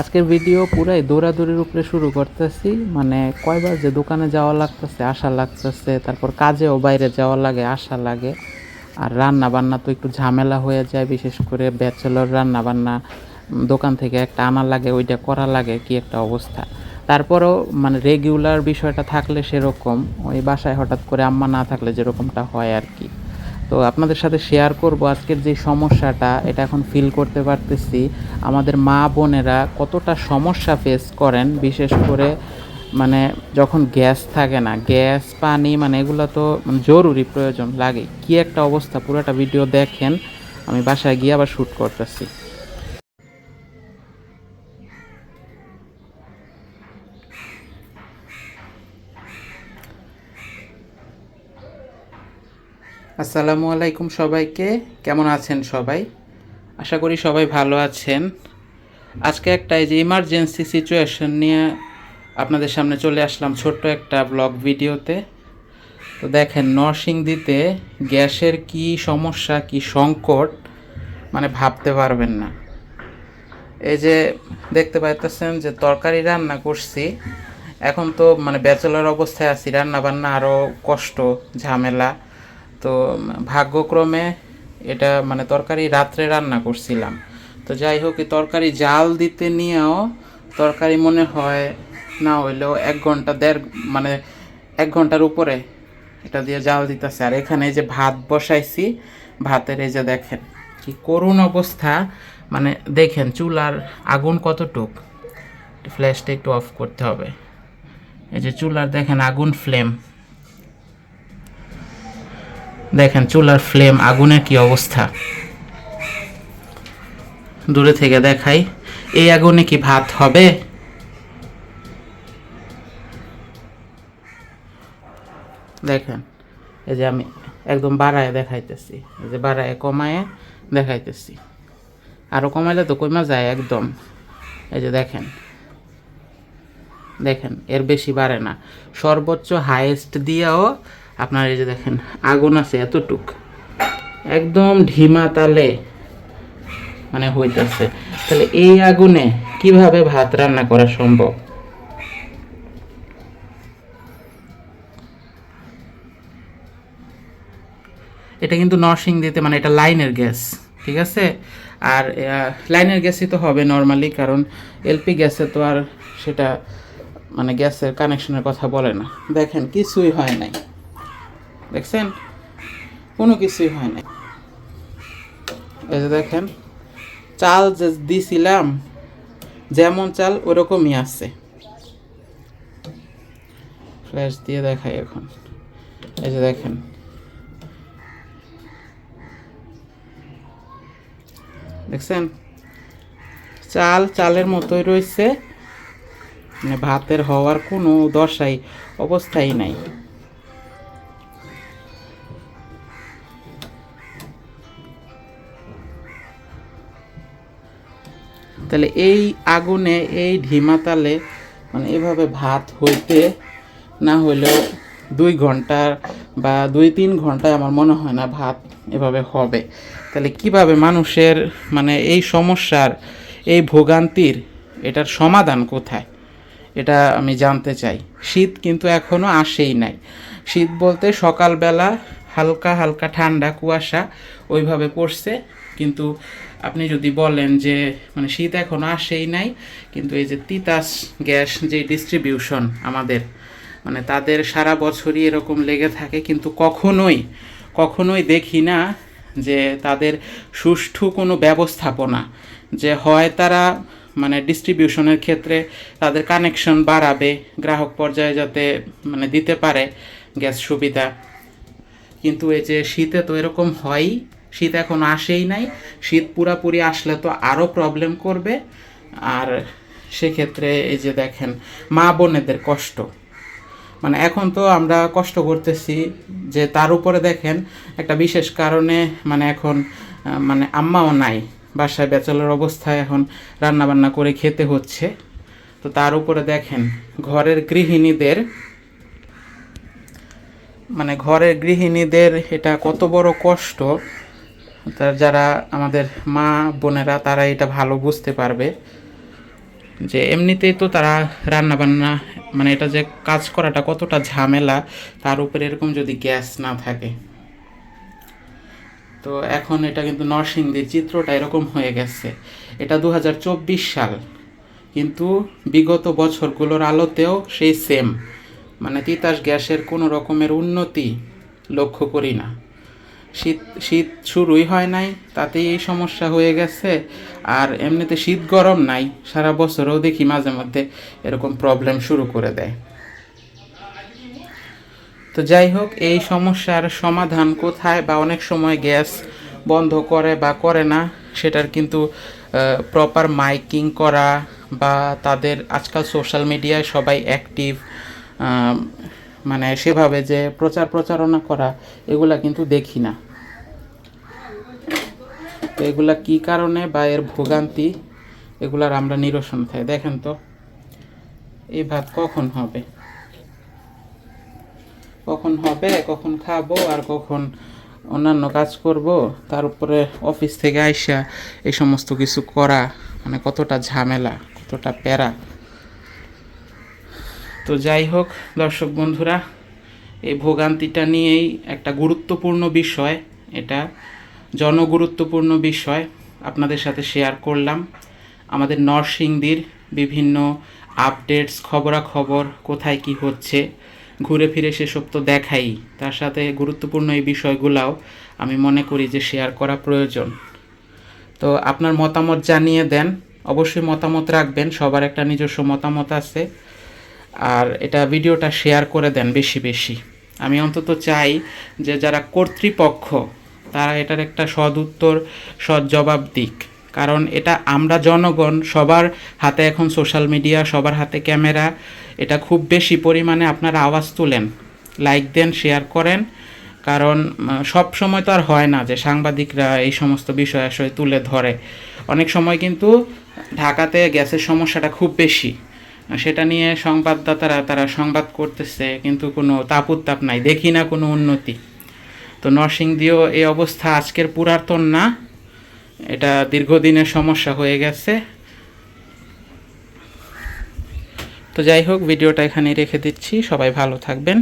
আজকের ভিডিও পুরাই দৌড়াদৌড়ির উপরে শুরু করতেছি। মানে কয়বার যে দোকানে যাওয়া লাগতেছে, আসা লাগতেছে, তারপর কাজেও বাইরে যাওয়া লাগে, আসা লাগে। আর রান্না বান্না তো একটু ঝামেলা হয়ে যায়, বিশেষ করে ব্যাচেলর রান্না বান্না দোকান থেকে একটা আনা লাগে, ওইটা করা লাগে, কি একটা অবস্থা। তারপরও মানে রেগুলার বিষয়টা থাকলে সেরকম, ওই বাসায় হঠাৎ করে আম্মা না থাকলে যেরকমটা হয় আর কি। তো আপনাদের সাথে শেয়ার করব আজকের যে সমস্যাটা, এটা এখন ফিল করতে পারতেছি। আমাদের মা বোনেরা কতটা সমস্যা ফেস করেন, বিশেষ করে মানে যখন গ্যাস থাকে না, গ্যাস, পানি মানে এগুলো তো জরুরি, প্রয়োজন লাগে। কি একটা অবস্থা, পুরোটা ভিডিও দেখেন, আমি বাসায় গিয়ে আবার শ্যুট করতেছি। আসসালামু আলাইকুম সবাইকে। কেমন আছেন সবাই? আশা করি সবাই ভালো আছেন। আজকে একটা এই যে ইমার্জেন্সি সিচুয়েশন নিয়ে আপনাদের সামনে চলে আসলাম ছোট্ট একটা ব্লগ ভিডিওতে। তো দেখেন, নরসিংদীতে গ্যাসের কি সমস্যা, কি সংকট মানে ভাবতে পারবেন না। এই যে দেখতে পাইতেছেন যে তরকারি রান্না করছি। এখন তো মানে ব্যাচেলর অবস্থায় আছি রান্না বান্না আরও কষ্ট, ঝামেলা। তো ভাগ্যক্রমে এটা মানে তরকারি রাত্রে রান্না করছিলাম। তো যাই হোক তরকারি জাল দিতে নিয়েও তরকারি মনে হয় না হইলেও এক ঘণ্টা দেড় মানে এক ঘণ্টার উপরে এটা দিয়ে জাল দিতেছে। আর এখানে যে ভাত বসাইছি, ভাতের এই যে দেখেন কি করুণ অবস্থা। মানে দেখেন চুলার আগুন কতটুক। ফ্ল্যাশটা একটু অফ করতে হবে। এই যে চুলার দেখেন আগুন ফ্লেম। দেখেন, চুলার ফ্লেম আগুনের কি অবস্থা? দূরে থেকে দেখাই, এই আগুনে কি ভাত হবে? দেখেন, এই যে আমি একদম বাড়ায় দেখাইতেছি, এই যে বাড়ায়, কমায় দেখাইতেছি। আরও কমাইলে তো কমা যায় একদম। এই যে দেখেন দেখেন, এর বেশি বাড়ে না। সর্বোচ্চ হাইয়েস্ট দিয়েও আপনার এই যে দেখেন, আগুন আছে এতটুক। একদম ঢিমা তালে মানে হইতেছে। তাহলে এই আগুনে কীভাবে ভাত রান্না করা সম্ভব? এটা কিন্তু নরসিংদীতে মানে এটা লাইনের গ্যাস, ঠিক আছে? আর লাইনের গ্যাসই তো হবে নর্মালি কারণ এলপি গ্যাসে তো আর সেটা মানে গ্যাসের কানেকশনের কথা বলে না। দেখেন, কিছুই হয় নাই। দেখছেন? কোনো কিছুই হয় নাই। এই যে দেখেন, চাল যে দিছিলাম, যেমন চাল ওরকমই আছে। ফ্ল্যাশ দিয়ে দেখাই এখন। এই যে দেখেন। দেখছেন? চাল চালের মতোই রয়েছে। মানে ভাতের হওয়ার কোনো দশাই, অবস্থাই নাই। তাহলে এই আগুনে, এই ঢিমাতালে মানে এভাবে ভাত হইতে না হইলেও দুই ঘণ্টা বা দুই তিন ঘন্টায় আমার মনে হয় না ভাত এভাবে হবে। তাহলে কীভাবে মানুষের মানে এই সমস্যার, এই ভোগান্তির এটার সমাধান কোথায়? এটা আমি জানতে চাই। শীত কিন্তু এখনও আসেই নাই। শীত বলতে সকালবেলা হালকা হালকা ঠান্ডা কুয়াশা ওইভাবে পড়ছে, কিন্তু আপনি যদি বলেন যে মানে শীত এখনও আসেই নাই, কিন্তু এই যে তিতাস গ্যাস যে ডিস্ট্রিবিউশন আমাদের মানে তাদের সারা বছরই এরকম লেগে থাকে, কিন্তু কখনোই কখনোই দেখি না যে তাদের সুষ্ঠু কোনো ব্যবস্থাপনা, যে হয় তারা মানে ডিস্ট্রিবিউশনের ক্ষেত্রে তাদের কানেকশন বাড়াবে, গ্রাহক পর্যায়ে যাতে মানে দিতে পারে গ্যাস সুবিধা। কিন্তু এই যে শীতে তো এরকম হয়ই শীত এখন আসেই নাই। শীত পুরাপুরি আসলে তো আরও প্রবলেম করবে। আর সেক্ষেত্রে এই যে দেখেন, মা বোনেদের কষ্ট। মানে এখন তো আমরা কষ্ট করতেছি যে তার উপরে দেখেন, একটা বিশেষ কারণে মানে এখন মানে আম্মাও নাই। বাসায় ব্যাচেলর অবস্থায় এখন রান্না বান্না করে খেতে হচ্ছে। তো তার উপরে দেখেন, ঘরের গৃহিণীদের মানে ঘরের গৃহিণীদের এটা কত বড় কষ্ট। যারা আমাদের মা বোনেরা, তারা এটা ভালো বুঝতে পারবে। যে এমনিতেই তো তারা রান্না বান্না মানে এটা যে কাজ করাটা কতটা ঝামেলা, তার উপরে এরকম যদি গ্যাস না থাকে। তো এখন এটা কিন্তু নরসিংদীর চিত্রটা এরকম হয়ে গেছে। এটা দু হাজার চব্বিশ সাল। কিন্তু বিগত বছরগুলোর আলোতেও সেই সেম মানে তিতাস গ্যাসের কোনো রকমের উন্নতি লক্ষ্য করি না। শীত শীত শুরুই হয় নাই, তাতেই এই সমস্যা হয়ে গেছে। আর এমনিতে শীত গরম নাই, সারা বছরও দেখি মাঝে মধ্যে এরকম প্রবলেম শুরু করে দেয়। তো যাই হোক, এই সমস্যার সমাধান কোথায় বা অনেক সময় গ্যাস বন্ধ করে বা করে না, সেটার কিন্তু প্রপার মাইকিং করা বা তাদের আজকাল সোশ্যাল মিডিয়ায় সবাই অ্যাক্টিভ মানে সেভাবে যে প্রচার প্রচারণা করা, এগুলা কিন্তু দেখি না। তো এগুলা কি কারণে বা এর ভোগান্তি, এগুলার আমরা নিরসন খাই দেখেন তো এই ভাত কখন হবে? কখন হবে, কখন খাব, আর কখন অন্যান্য কাজ করব, তার উপরে অফিস থেকে আইসা এই সমস্ত কিছু করা মানে কতটা ঝামেলা, কতটা প্যারা। তো যাই হোক, দর্শক বন্ধুরা, এই ভোগান্তিটা নিয়েই একটা গুরুত্বপূর্ণ বিষয়, এটা জনগুরুত্বপূর্ণ বিষয় আপনাদের সাথে শেয়ার করলাম। আমাদের নরসিংদীর বিভিন্ন আপডেটস খবরাখবর, কোথায় কি হচ্ছে, ঘুরে ফিরে সেসব তো দেখাই। তার সাথে গুরুত্বপূর্ণ এই বিষয়গুলাও আমি মনে করি যে শেয়ার করা প্রয়োজন। তো আপনার মতামত জানিয়ে দেন। অবশ্যই মতামত রাখবেন, সবার একটা নিজস্ব মতামত আছে। আর এটা ভিডিওটা শেয়ার করে দেন বেশি বেশি। আমি অন্তত চাই যে যারা কর্তৃপক্ষ, তারা এটার একটা সদ উত্তর, সৎ জবাব দিক। কারণ এটা আমরা জনগণ, সবার হাতে এখন সোশ্যাল মিডিয়া সবার হাতে ক্যামেরা এটা খুব বেশি পরিমাণে আপনারা আওয়াজ তুলেন লাইক দেন শেয়ার করেন। কারণ সব সময় তো আর হয় না যে সাংবাদিকরা এই সমস্ত বিষয় আসলে তুলে ধরে। অনেক সময় কিন্তু ঢাকাতে গ্যাসের সমস্যাটা খুব বেশি। সেটা নিয়ে সংবাদদাতারা, তারা সংবাদ করতেছে, কিন্তু কোনো তাপ উত্তাপ নাই। দেখি না কোনো উন্নতি। তো নরসিংদীও এই অবস্থা আজকের পুরাতন না। এটা দীর্ঘদিনের সমস্যা হয়ে গেছে। তো যাই হোক, ভিডিওটা এখানে রেখে দিচ্ছি। সবাই ভালো থাকবেন।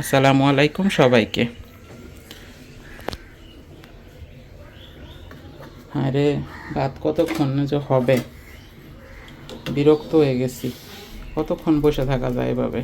আসসালামু আলাইকুম সবাইকে। আরে রাত কতক্ষণ যে হবে? বিরক্ত হয়ে গেছি। কতক্ষণ বসে থাকা যায় এভাবে?